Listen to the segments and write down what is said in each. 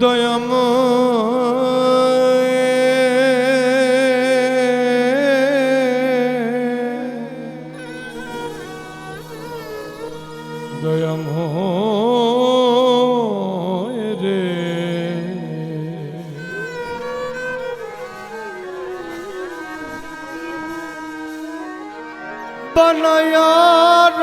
দয়াম দয়াম রে। বনয়ার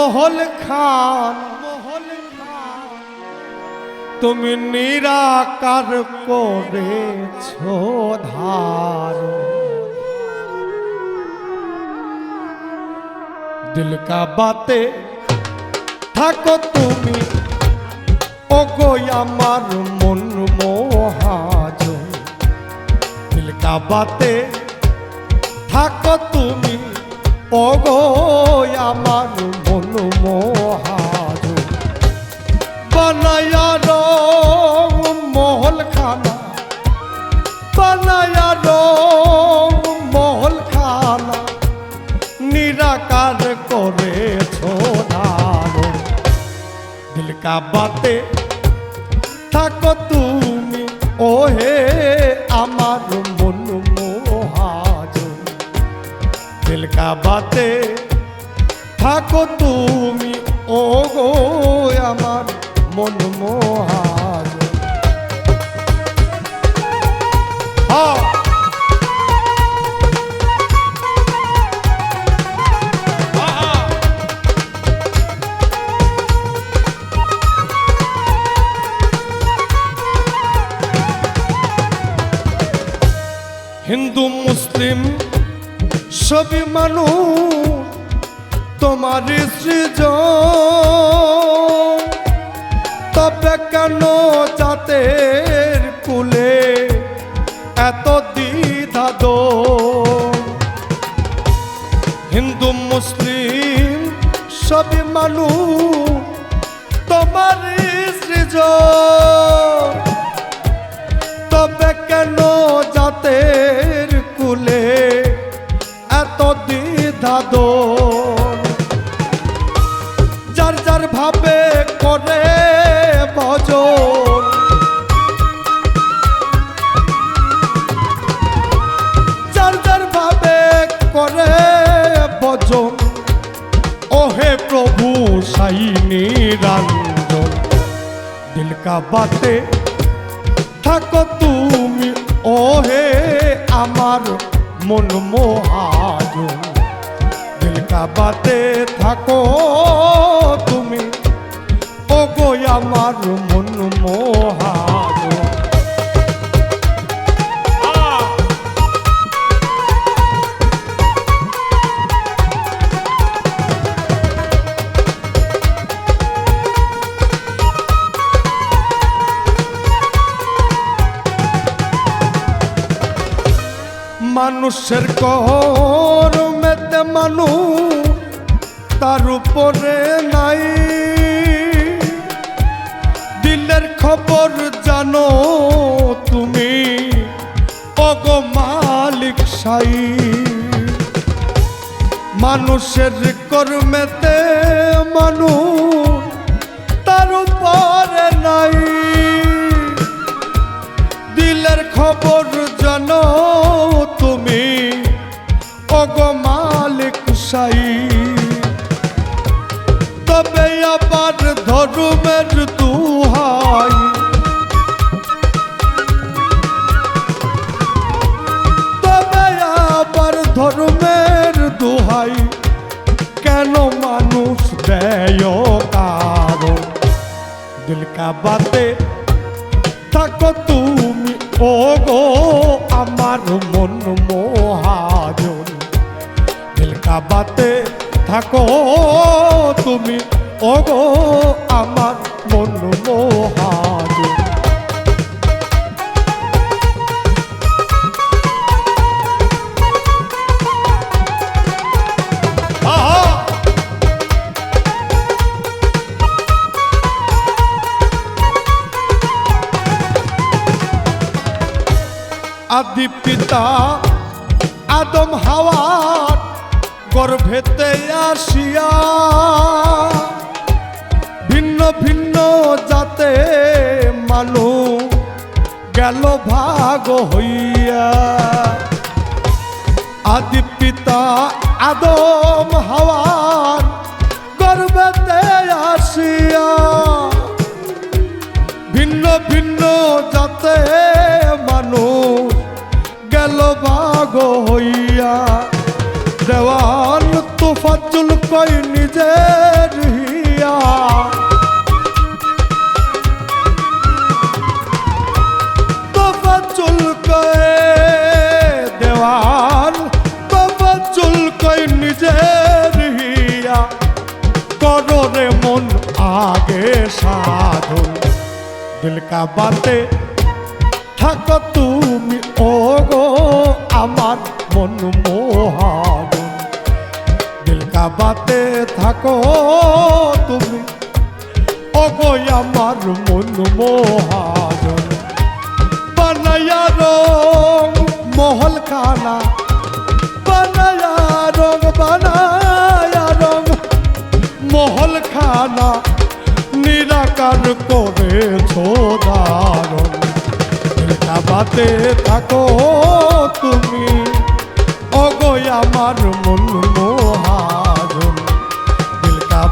মহল খান, মহল তুমি নিরাকার করেছ ধার। দিল কা বাতে থাকো তুমি, ওগো আমার মন মোহাজ। দিল কা বাতে থাকো তুমি ওগো, আমার মন মোহাজ বানায়া রং মহল খানা বানায়া রং মহল খানা নিরাকার করেছ ধারো দিল বাতে থাকো তুমি। বাতে থাকো তুমি ও গো আমার মন মোহাজ হ্যাঁ। হিন্দু মুসলিম সবই মানুষ তোমার সৃজ তবে কেন জাতের কুলে এত দ্বিধাদ হিন্দু মুসলিম সবই মানুষ ভজন যার ভাবে ভজন, ওহে প্রভু সাই নিরঞ্জন দিল বাতে, থাকো তুমি, ওহে আমার মন মোহাজ দিল কা বাতে থাকো। মন মানুষের কর মেতে মানুষ তার উপরে নাই। দিলের খবর জানো তুমি? অগ মালিক সাই মানুষের কর্মেতে মানুষ তার উপরে নাই। দিলের খবর জানো তুমি? অগ মালিক সাই তবে আবার ধর্মের দিল কা বাতে থাকো তুমি ও গো আমার মন মোহাজন। দিল কাবাতে থাকো তুমি ও গো আমার মন মোহাজন। আদি পিতা আদম হাওয়ার গর্ভেতে আসিয়া ভিন্ন ভিন্ন জাতে মানুষ গেল ভাগ হইয়া। আদি পিতা আদম হাওয়ার গর্ভেতে আসিয়া ভাগ হইয়া, দেওয়ান তুফাজুল কই নিজের হিয়া? তোফাজুল কয়ে দেওয়ান তোফাজুল কই বাতে থাকো তুমি ও বাতে থাকো তুমি। গো আমার মন মোহাজন। বানায়া মহল খানা বানায়া রং মহল খানা নিরাকার দারণ। থাকো তুমি।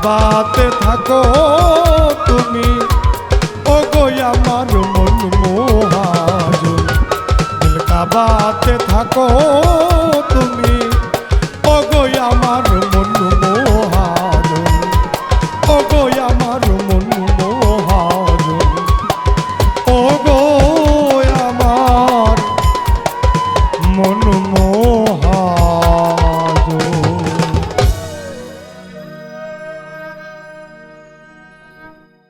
বাতে থাকো তুমি। ওগো আমার মন মোহাজ দিল কাবাতে থাকো তুমি।